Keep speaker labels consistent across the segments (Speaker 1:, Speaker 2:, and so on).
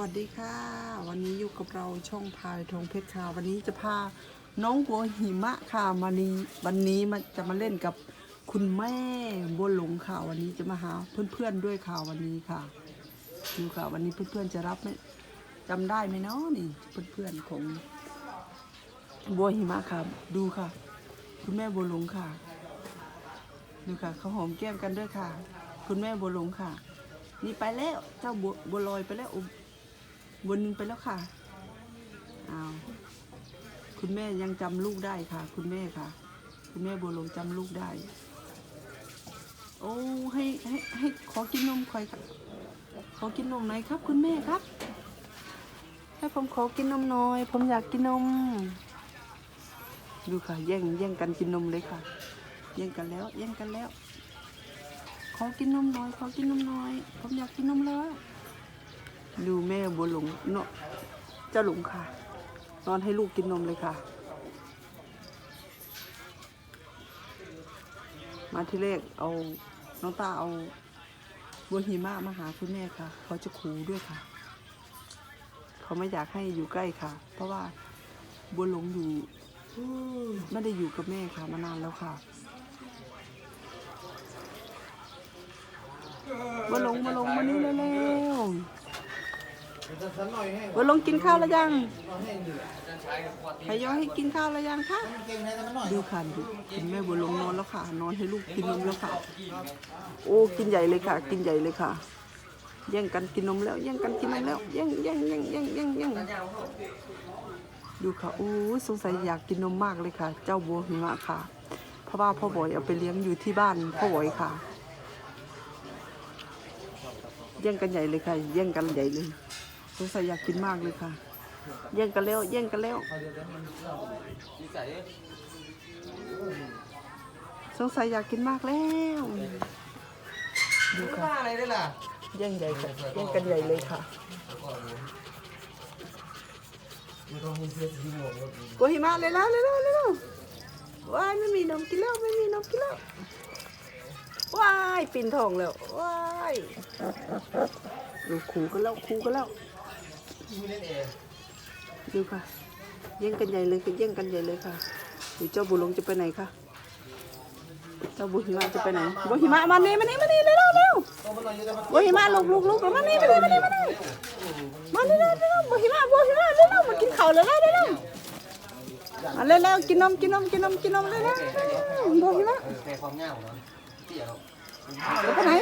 Speaker 1: วัสดีค่ะ วันนี้อยู่กับเราช่องพายทองเพชรค่ะ วันนี้จะพาน้องหัวหิมะค่ะมานี้วันนี้มันจะมาเล่นกับคุณแม่บัวหลงค่ะ วันนี้จะมาหาเพื่อนๆด้วยค่ะวันนี้ค่ะดูค่ะ วันนี้เพื่อนๆจะรับไหมจำได้ไหมเนาะนี่เพื่อนๆของบัวหิมะค่ะ ดูค่ะ คุณแม่บัวหลงค่ะ ดูค่ะเขาหอมแก้มกันด้วยค่ะ คุณแม่บัวหลงค่ะนี่ไปแล้วเจ้าบัวบัวลอยไปแล้ว อุบัวหนึงไปแล้วค่ะอ้าวคุณแม่ยังจำลูกได้ค่ะ คุณแม่ค่ะ คุณแม่บัวหลงจำลูกได้ โอ้ให้ให้ให้ขอกินนมคอยค่ะขอกินนมหน่อยครับ คุณแม่ครับ ให้ผมขอกินนมหน่อย ผมอยากกินนม ดูค่ะ แย่งแย่งกันกินนมเลยค่ะ แย่งกันแล้ว แย่งกันแล้ว ขอกินนมหน่อย ขอกินนมหน่อย ผมอยากกินนมแล้ว ดูแม่บัวหลงเนาะเจ้าหลงค่ะ นอนให้ลูกกินนมเลยค่ะ มาที่แรกเอาน้องตาเอาบัวหิมะมาหาคุณแม่ค่ะเขาจะขู่ด้วยค่ะ เขาไม่อยากให้อยู่ใกล้ค่ะ เพราะว่าบัวหลงอยู่ไม่ได้อยู่กับแม่ค่ะมานานแล้วค่ะบัวหลงบัวหลงมานี่เร็วๆ บัวหลงกินข้าวแล้วยังพยอยให้กินข้าวแล้วยังคะดูค่ะดูคุณแม่บัวหลงนอนแล้วค่ะ นอนให้ลูกกินนมแล้วค่ะ โอ้กินใหญ่เลยค่ะ กินใหญ่เลยค่ะแย่งกันกินนมแล้วแย่งกันกินนมแล้วแย่งแย่งแย่งแย่งแย่งแย่งดูค่ะโอ้สงสัยอยากกินนมมากเลยค่ะ เจ้าบัวหิมะค่ะ เพราะว่าพ่อบอยเอาไปเลี้ยงอยู่ที่บ้านพ่อบอยค่ะแย่งกันใหญ่เลยค่ะแย่งกันใหญ่เลย สงสัยอยากกินมากเลยค่ะแย่งกันแล้วแย่งกันแล้วสงสัยอยากกินมากแล้วดูค่ะ
Speaker 2: ว่าอะไรได้ล่ะ
Speaker 1: แย่งใหญ่ค่ะแย่งกันใหญ่เลยค่ะ
Speaker 2: ไม่ต้องมีเสื้อสีม่วงแล้ว
Speaker 1: บัวหิมะเลยแล้วเลยแล้วเลยแล้วว้ายไม่มีนมกินแล้วไม่มีนมกินแล้วว้ายปินทองแล้วว้ายดูขู่กันแล้วขู่กันแล้ว
Speaker 2: มีเล่นเอง
Speaker 1: ดูค่ะแย่งกันใหญ่เลยค่ะแย่งกันใหญ่เลยค่ะดูเจ้าบุญหลงจะไปไหนคะเจ้าบุญหิมะจะไปไหนบุญหิมะมานี่มานี่มานี่เร็วเร็วเร็ว
Speaker 2: ก็มันนอนอยู่แต่มัน
Speaker 1: บุญหิมะลุกลุกลุกมานี่มานี่มานี่มานี่มานี่เร็วเร็วบุญหิมะบุญหิมะเร็วเร็วมากินข้าวเร็วเร็วเร็วเร็วมาเร็วเร็วกินนมกินนมกินนมกินนมเร็วเร็วบุญหิมะ
Speaker 2: แค่ความเงาเนาะเตี้ยเนาะ
Speaker 1: เดี๋ยวไปไหน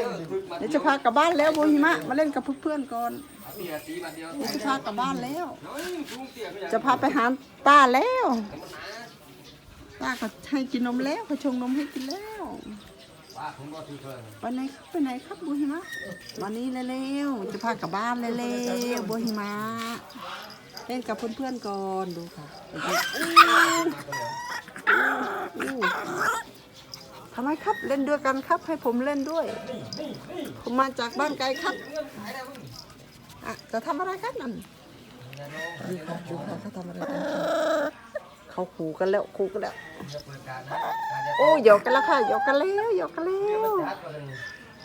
Speaker 1: เดี๋ยวจะพากลับบ้านแล้วบุญหิมะมาเล่นกับเพื่อนๆก่อน
Speaker 2: เตี้ยตีมาเดียว
Speaker 1: เดี๋ยวจะพากลับบ้านแล้ว
Speaker 2: น้อยจุ้งเตี้ยก็อยาก
Speaker 1: จะพาไปหาป้าแล้ว
Speaker 2: มันหนา
Speaker 1: ป้าก็ให้กินนมแล้วเขาชงนมให้กินแล้ว
Speaker 2: ว่าผมก็ถือเพิ่น
Speaker 1: ไปไหนครับไปไหนครับบัวหิมะวันนี้เร็วๆจะพากลับบ้านเร็วๆบัวหิมะเล่นกับเพื่อนๆก่อนดูค่ะอู้อู้ทำไมครับเล่นด้วยกันครับให้ผมเล่นด้วย ผมมาจากบ้านไกลครับ อะจะทำอะไรครับนั่นดูค่ะดูค่ะเขาทำอะไรกันเขาขู่กันแล้วขู่กันแล้ว โอ้หยอกกันแล้วค่ะหยอกกันแล้วหยอกกันแล้ว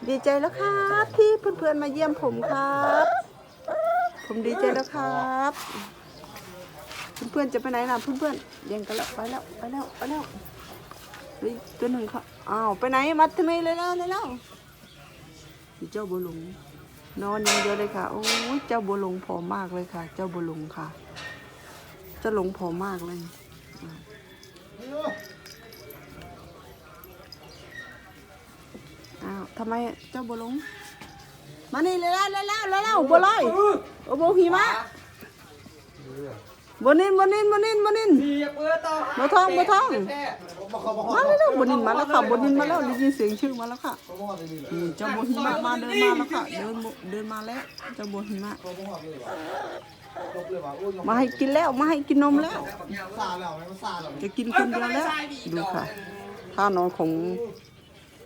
Speaker 2: ดี
Speaker 1: ใจแล้วครับที่เพื่อนๆมาเยี่ยมผมครับ ผมดีใจแล้วครับเพื่อนๆจะไปไหนล่ะเพื่อนๆแย่งกันแล้วไปแล้วไปแล้วไปแล้วเฮ้ยตัวหนึ่งค่ะอ้าวไปไหนมาทำไมเลยแล้วเลยแล้วเจ้าบัวหลง นอนอย่างเดียวเลยค่ะ โอ้ยเจ้าบัวหลงผอมมากเลยค่ะ เจ้าบัวหลงค่ะเจ้าหลงผอมมากเลยอ้าวทำไมเจ้าบัวหลง มานี่เลยแล้วเลยแล้วเลยแล้วบัวลอยโอ้โหหิมะ บนินบนินบนินบนิน
Speaker 2: เตี้ยเปิดต่อ
Speaker 1: บัวทองบัวทองมาแล้วบนินมาแล้วค่ะบนินมาแล้วได้ยินเสียงชื่อมาแล้วค่ะ
Speaker 2: เจ้า
Speaker 1: บัวหิมะมาเดินมาแล้วค่ะเดินเดินมาแล้วเจ้าบัวหิมะมาให้กินแล้วมาให้กินนมแล้ว
Speaker 2: ซาแล้วมันซาแล้ว
Speaker 1: จะกินคนเดียวแล้วดูค่ะท่านอนของ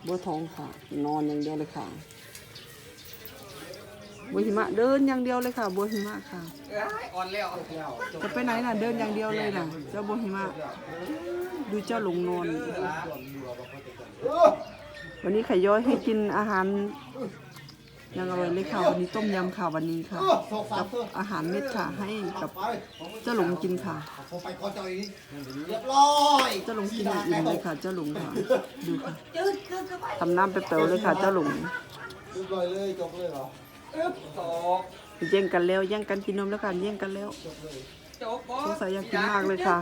Speaker 1: บัวทองค่ะ นอนอย่างเดียวเลยค่ะ บัวหิมะเดินอย่างเดียวเลยค่ะบัวหิมะค่ะ
Speaker 2: อ่อนแล้ว
Speaker 1: จะไปไหนน่ะเดินอย่างเดียวเลยน่ะ เจ้าโบหิมะดูเจ้าหลงนอนวันนี้ไข่ย้อยให้กินอาหารยังอร่อยเลยค่ะวันนี้ต้มยำค่ะวันนี้ค่ะ
Speaker 2: เออสองสา
Speaker 1: กั
Speaker 2: ม
Speaker 1: บ
Speaker 2: เสื้อ
Speaker 1: อาหารเม็ดค่ะให้กับ
Speaker 2: ไป
Speaker 1: เจ้าหลงกินค่ะ
Speaker 2: ผมไปก่อนเจ้าอีกเรียบร้อย
Speaker 1: เจ้าหลงกินอย่างอิ่มเลยค่ะ เจ้าหลงค่ะดูค่ะทำน้ำเปรี้ยวๆเลยค่ะ เจ้าหลง
Speaker 2: เรียบร้อยเลยจบเลยเหรอ อึ๊บสอง
Speaker 1: แย่งกันแล้วแย่งกันกินนมแล้วค่ะแย่งกันแล้ว
Speaker 2: จบ
Speaker 1: สงสัยอยากกินมากเลยค่ะ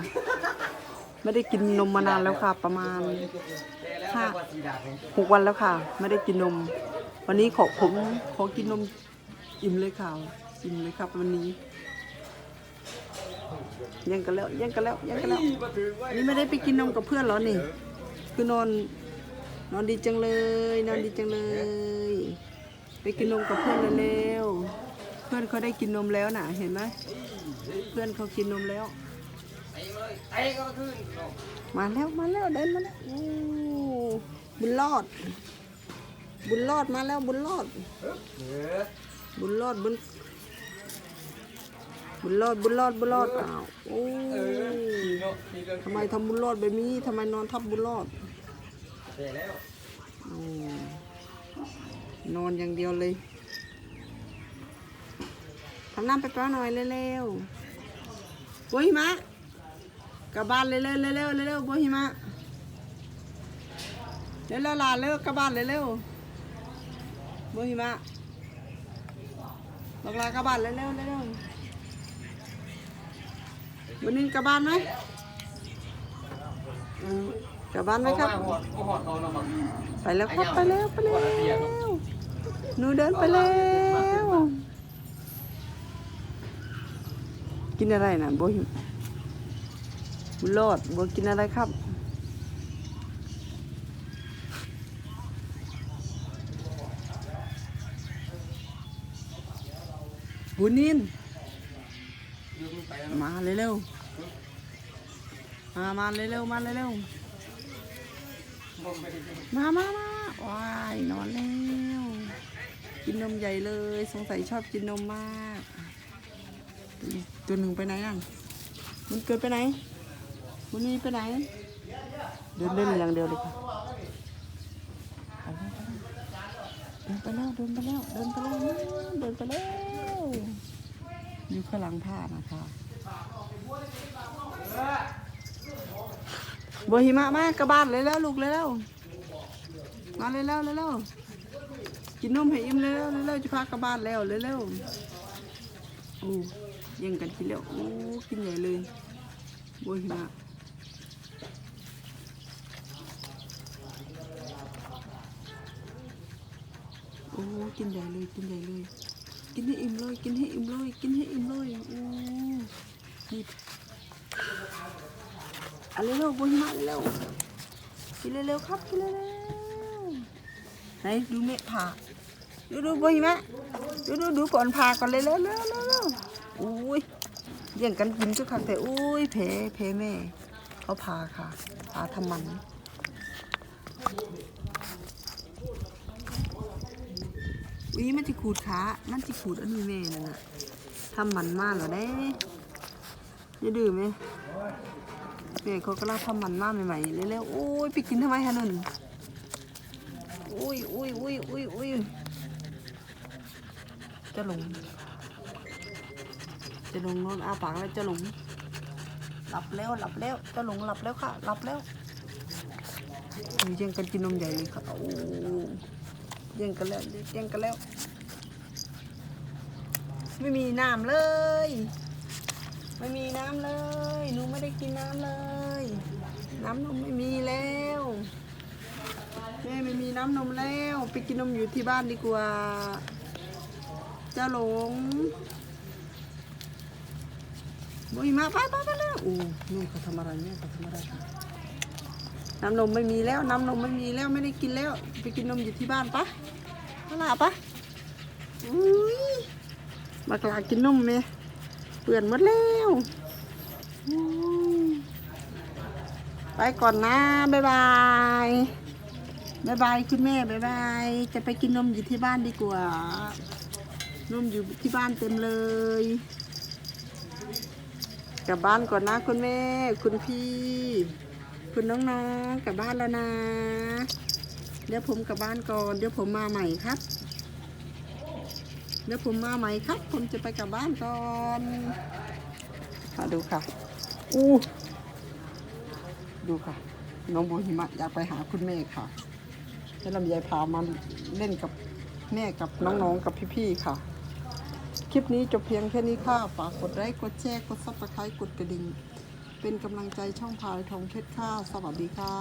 Speaker 1: ไม่ได้กินนมมานานแล้วค่ะ ประมาณห้าหกวันแล้วค่ะ ไม่ได้กินนม วันนี้ขอผมขอกินนมอิ่มเลยค่ะอิ่มเลยครับ วันนี้แย่งกันแล้วแย่งกันแล้วแย่งกันแล้วนี่ไม่ได้ไปกินนมกับเพื่อนเหรอนี่ คือนอน นอนดีจังเลย นอนดีจังเลย ไปกินนมกับเพื่อนเร็วๆเพื่อนเขาได้กินนมแล้วน่ะ เห็นไหมเพื่อนเขากินนมแล้ว
Speaker 2: เตะก็ขึ้น
Speaker 1: มาแล้วมาแล้วเดินมาแล้วโอ้บุญรอด บุญรอดมาแล้วบุญรอด บุญรอดบุญบุญรอดบุญรอดบุญรอดอ้าวโอ้ทำไมทำบุญรอดแบบนี้ทำไมนอนทับบุญรอด
Speaker 2: เตะแล้ว
Speaker 1: โอ้ นอนอย่างเดียวเลยทำน้ำไปแป๊บหน่อยเร็วๆบัวหิมะกลับบ้านเร็วๆเร็วๆเร็วๆบัวหิมะเร็วๆลาเร็วกลับบ้านเร็วๆบัวหิมะบอกลากลับบ้านเร็วๆเร็วๆวันนี้กลับบ้านไหม กลับบ้านไหมครับ
Speaker 2: หอดก็หอดเอาละมั้ง
Speaker 1: ไปแล้วครับไปแล้วไปแล้วหนูเดินไปแล้ว กินอะไรนะโบหิมบุญรอดโบกินอะไรครับบุญนิน
Speaker 2: ยืมไปแล้ว
Speaker 1: มาเร็วๆมามาเร็วๆมาเร็วๆ
Speaker 2: บ่ไมา
Speaker 1: มามาว้ายนอนแล้ว กินนมใหญ่เลย สงสัยชอบกินนมมาก ตัวหนึ่งไปไหนอะมันเกิดไปไหนมันนี่ไปไหน เดินเล่นอย่างเดียวเลยค่ะเดินไปแล้วเดินไปแล้วเดินไปแล้วเดินไปแล้วอยู่ข้างหลังผ้านะคะ บัวหิมะมากระบาดเลยแล้วลูกเลยแล้วมาเร็วๆเร็วกินนมให้อิ่มเร็วๆเร็วจะพากลับบ้านแล้วเร็วโอ้ยังกันกินแล้วโอ้กินใหญ่เลยบัวหิมะโอ้กินใหญ่เลยกินใหญ่เลย กินให้อิ่มเลย กินให้อิ่มเลย กินให้อิ่มเลยโอ้นี่ เอะเร็วๆบัวหิมะเร็วกินเร็วๆครับกินเร็วๆไหนดูเมฆผ่าดูดูบ่อยไหมดูดูดูก่อนผ่าก่อนเลยเร็วเร็วเร็วอุ้ยแย่งกันกินจุกคักแต่อุ้ยเพเพแม่เขาผ่าค่ะผ่าทำมันอุ้ยมันจะขูดขามันจะขูดอันนี้แม่นั่นน่ะทำมันมากเหรอเด้อย่าดื้อไหม แม่เขาก็เล่าทำมันมาใหม่ๆเร็วๆโอ้ยไปกินทำไมฮะนุ่นอุ้ยอุ้ยอุ้ยอุ้ยอุ้ยจะหลง จะหลงนอนอาปากแล้วจะหลงหลับแล้วหลับแล้วจะหลงหลับแล้วค่ะหลับแล้วยแย่งกันกินนมใหญ่เลยค่ะโอ้ย่งกันแล้วย่งกันแล้ว ไม่มีน้ำเลย ไม่มีน้ำเลย หนูไม่ได้กินน้ำเลย น้ำนมไม่มีแล้วแม่ไม่มีน้ำนมแล้ว ไปกินนมอยู่ที่บ้านดีกว่าจ้าหลงบุยมาไปไปไปแล้วโอ้นู่นเขาทำอะไรเนี่ยเขาทำอะไรน้ำนมไม่มีแล้วน้ำนมไม่มีแล้วไม่ได้กินแล้ว ไปกินนมอยู่ที่บ้านปะฮาลาปะอุ้ยมากลากินนมไหม เปื่อนหมดแล้วไปก่อนนะบ๊ายบายบ๊ายบายคุณแม่บ๊ายบายจะไปกินนมอยู่ที่บ้านดีกว่านมอยู่ที่บ้านเต็มเลย กลับบ้านก่อนนะคุณแม่ คุณพี่ คุณน้องๆกลับบ้านแล้วนะ เดี๋ยวผมกลับบ้านก่อน เดี๋ยวผมมาใหม่ครับ เดี๋ยวผมมาใหม่ครับ ผมจะไปกลับบ้านก่อนมาดูค่ะ อู้ดูค่ะ น้องโบหิมะอยากไปหาคุณแม่ค่ะแล้วลำไยพามาเล่นกับแม่กับน้องๆกับพี่ๆค่ะ คลิปนี้จบเพียงแค่นี้ค่ะ ฝากกดไลค์กดแชร์กดซับสไครต์กดกระดิ่ง เป็นกำลังใจช่องพายทองเพชรค่ะ สวัสดีค่ะ